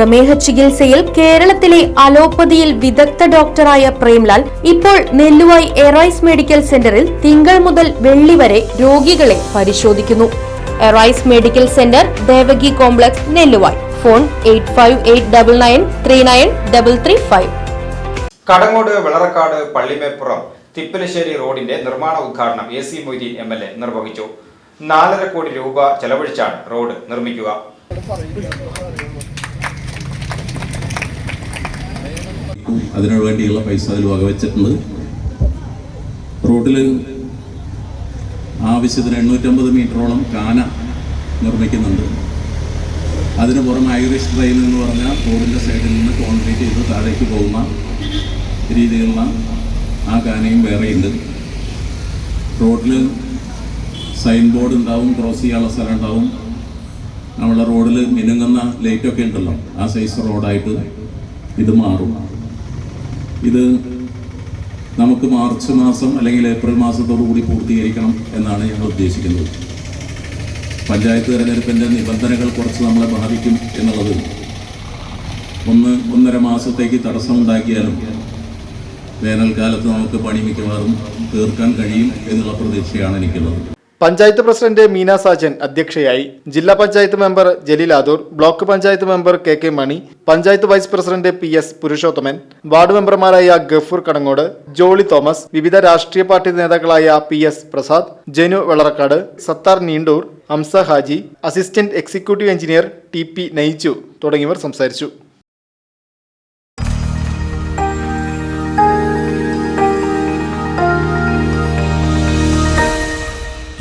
പ്രമേഹ ചികിത്സയിൽ കേരളത്തിലെ അലോപ്പതിയിൽ വിദഗ്ധ ഡോക്ടറായ പ്രേംലാൽ ഇപ്പോൾ നെല്ലുവായി എറൈസ് മെഡിക്കൽ സെന്ററിൽ തിങ്കൾ മുതൽ വെള്ളി വരെ രോഗികളെ പരിശോധിക്കുന്നു. Arise medical centre Devaki complex Nelluvai. Phone eight Kadangode Velarakkad Pallimeppuram Thippalassery റോഡിന്റെ നിർമ്മാണ ഉദ്ഘാടനം A C Moideen M L A നിർവഹിച്ചു. നാലര കോടി രൂപ ചെലവഴിച്ചാണ് റോഡ് നിർമ്മിക്കുക. അതിനു വേണ്ടിയുള്ള പൈസ അതിൽ വകവെച്ചിട്ടുണ്ട്. റോഡിൽ ആവശ്യത്തിന് എണ്ണൂറ്റമ്പത് മീറ്ററോളം കാന നിർമ്മിക്കുന്നുണ്ട്. അതിന് പുറമെ ഐറിഷ് ട്രെയിൻ എന്ന് പറഞ്ഞാൽ റോഡിന്റെ സൈഡിൽ നിന്ന് കോൺക്രീറ്റ് ചെയ്ത് താഴേക്ക് പോകുന്ന രീതിയിലുള്ള ആ കാനയും വേറെയുണ്ട്. റോഡിൽ സൈൻ ബോർഡ് ഉണ്ടാവും ക്രോസ് ചെയ്യാനുള്ള സ്ഥലം ഉണ്ടാവും. നമ്മുടെ റോഡിൽ മിനുങ്ങുന്ന ലൈറ്റൊക്കെ ഉണ്ടല്ലോ ആ സൈസ് റോഡായിട്ട് ഇത് മാറും. ഇത് നമുക്ക് മാർച്ച് മാസം അല്ലെങ്കിൽ ഏപ്രിൽ മാസത്തോടു കൂടി പൂർത്തീകരിക്കണം എന്നാണ് ഞങ്ങൾ ഉദ്ദേശിക്കുന്നത്. പഞ്ചായത്ത് തെരഞ്ഞെടുപ്പിന്റെ നിബന്ധനകൾ കുറച്ച് നമ്മളെ ബാധിക്കും എന്നുള്ളത് ഒന്ന് ഒന്നര മാസത്തേക്ക് തടസ്സമുണ്ടാക്കിയാലും വേനൽക്കാലത്ത് നമുക്ക് പണി മിക്കവാറും തീർക്കാൻ കഴിയും എന്നുള്ള പ്രതീക്ഷയാണ് എനിക്കുള്ളത്. പഞ്ചായത്ത് പ്രസിഡന്റ് മീന സാജൻ അധ്യക്ഷയായി ജില്ലാ panchayat member Jaleel Adoor block panchayat member K K Mani panchayat vice president P S Purushothaman ward മെമ്പർമാരായ ഗഫൂർ കടങ്ങോട് ജോളി തോമസ് വിവിധ രാഷ്ട്രീയ പാർട്ടി നേതാക്കളായ P S Prasad Janu Velarakkad Sathar Neendoor Hamza Haji assistant executive engineer T P നയിച്ചു തുടങ്ങിയവർ സംസാരിച്ചു.